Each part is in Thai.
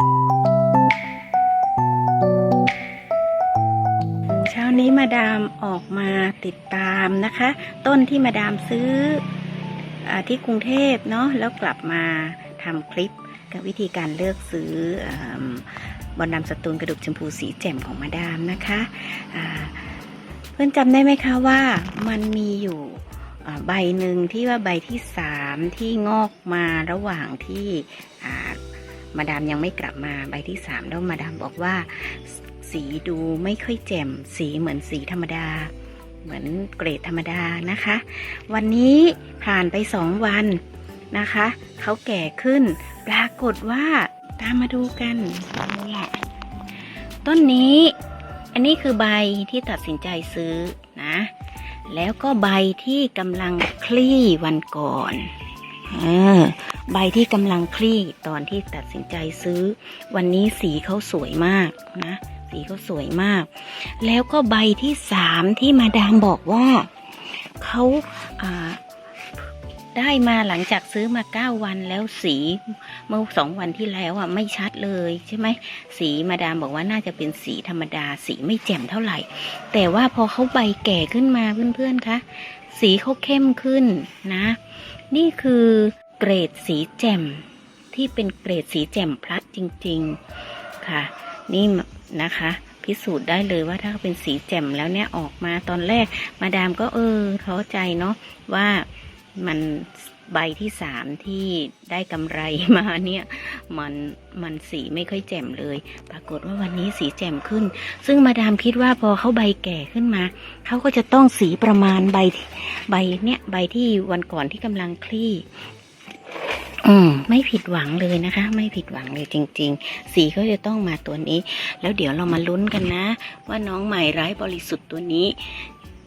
เช้านี้มาดามออกมาติดตามนะคะ ต้นที่มาดามซื้ออที่กรุงเทพเนาะแล้วกลับมาทำคลิปกับวิธีการเลือกซื้ออบอลดำสตูลกระดูกชมพูสีแจ่มของมาดามนะคะเพื่อนจำได้ไหมคะว่ามันมีอยู่ใบหนึ่งที่ว่าใบที่สามที่งอกมาระหว่างที่อ่า มาดามยังไม่กลับมาใบที่สามแล้วมาดามบอกว่า สีดูไม่ค่อยแจ่ม สีเหมือนสีธรรมดา เหมือนเกรดธรรมดานะคะ วันนี้ผ่านไปสองวันนะคะ เขาแก่ขึ้น ปรากฏว่าตามมาดูกันเอาละต้นนี้อันนี้คือใบที่ตัดสินใจซื้อนะ แล้วก็ใบที่กำลังคลี่วันก่อน ใบที่กำลังคลี่ตอนที่ตัดสินใจซื้อ วันนี้สีเขาสวยมากนะ สีเขาสวยมาก แล้วก็ใบที่สามที่มาดามบอกว่าเขาาได้มาหลังจากซื้อมาเก้าวันแล้วสีเมื่อสองวันที่แล้วอะไม่ชัดเลยใช่ไหมสีมาดามบอกว่าน่าจะเป็นสีธรรมดาสีไม่แจ่มเท่าไหร่ แต่ว่าพอเขาใบแก่ขึ้นมาเพื่อนๆคะ สีเขาเข้มขึ้นนะ นี่คือเกรดสีแจ่มที่เป็นเกรดสีแจ่มพลัดจริง ๆ ค่ะ นี่นะคะ พิสูจน์ได้เลยว่าถ้าเป็นสีแจ่มแล้วเนี่ยออกมาตอนแรกมาดามก็เออเข้าใจเนาะว่า มันใบที่สามที่ได้กำไรมาเนี่ยมันมันสีไม่ค่อยแจ่มเลย ปรากฏว่าวันนี้สีแจ่มขึ้น ซึ่งมาดามคิดว่าพอเขาใบแก่ขึ้นมาเขาก็จะต้องสีประมาณใบใบเนี่ยใบที่วันก่อนที่กำลังคลี่อืมไม่ผิดหวังเลยนะคะ ไม่ผิดหวังเลยจริง ๆ สีก็จะต้องมาตัวนี้ แล้วเดี๋ยวเรามาลุ้นกันนะ ว่าน้องใหม่ร้ายบริสุทธิ์ตัวนี้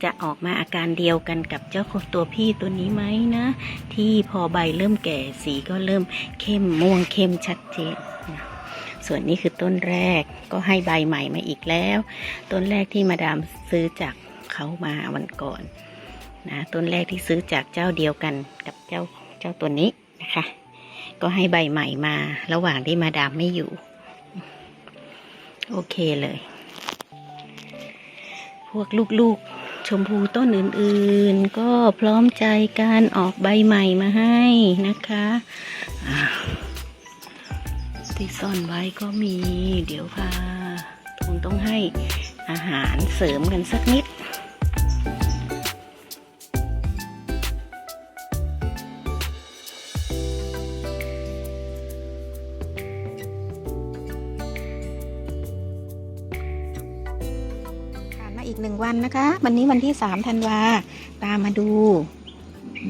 จะออกมาอาการเดียวกันกับเจ้าตัวพี่ตัวนี้ไหมนะ ที่พอใบเริ่มแก่สีก็เริ่มเข้มม่วงเข้มชัดเจนนะส่วนนี้คือต้นแรกก็ให้ใบใหม่มาอีกแล้ว ต้นแรกที่มาดามซื้อจากเขามาวันก่อนนะต้นแรกที่ซื้อจากเจ้าเดียวกันกับเจ้าเจ้าตัวนี้นะคะ ก็ให้ใบใหม่มาระหว่างที่มาดามไม่อยู่ โอเคเลย พวกลูกๆ ชมพูต้นอื่นๆ ก็พร้อมใจการออกใบใหม่มาให้นะคะที่ซ่อนไว้ก็มี เดี๋ยวค่ะคงต้องให้อาหารเสริมกันสักนิด หนึ่งวันนะคะ วันนี้วันที่สามธันวาตามมาดู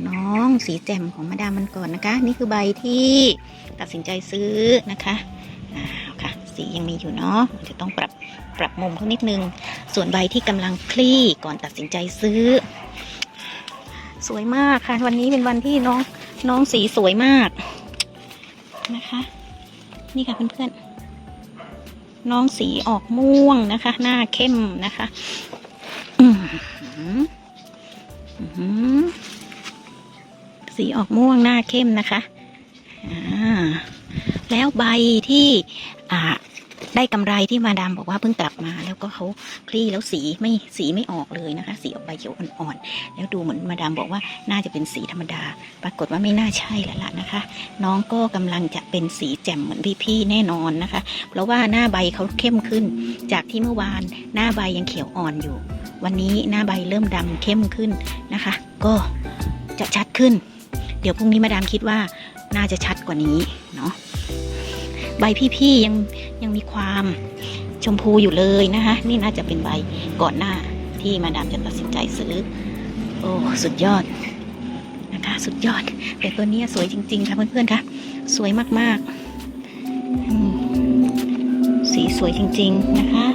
น้องสีแจ่มของมาดามมันก่อนนะคะ นี่คือใบที่ตัดสินใจซื้อนะคะอาค่ะ สียังมีอยู่เนาะจะต้องปรับปรับมุมเขานิดนึง ส่วนใบที่กำลังคลี่ก่อนตัดสินใจซื้อ สวยมากค่ะ วันนี้เป็นวันที่น้องน้องสีสวยมากนะคะ นี่ค่ะเพื่อนๆน้องสีออกม่วงนะคะ หน้าเข้มนะคะ สีออกม่วงหน้าเข้มนะคะ แล้วใบที่ได้กำไรที่มาดามบอกว่าเพิ่งกลับมา แล้วก็เขาคลี่แล้วสีไม่สีไม่ออกเลยนะคะ สีออกใบเขียวอ่อนๆแล้วดูเหมือนมาดามบอกว่าน่าจะเป็นสีธรรมดา ปรากฏว่าไม่น่าใช่แล้วล่ะนะคะ น้องก็กำลังจะเป็นสีแจ่มเหมือนพี่ๆแน่นอนนะคะ เพราะว่าหน้าใบเขาเข้มขึ้น จากที่เมื่อวานหน้าใบยังเขียวอ่อนอยู่ วันนี้หน้าใบเริ่มดำเข้มขึ้นนะคะ ก็จะชัดขึ้น เดี๋ยวพรุ่งนี้มาดามคิดว่าน่าจะชัดกว่านี้เนาะใบพี่ๆยังยังมีความชมพูอยู่เลยนะคะ นี่น่าจะเป็นใบก่อนหน้าที่มาดามจะตัดสินใจซื้อ โอ้สุดยอดนะคะ สุดยอด แต่ตัวนี้สวยจริง ๆ ค่ะเพื่อนๆคะสวยมากๆสีสวยจริง ๆ นะคะ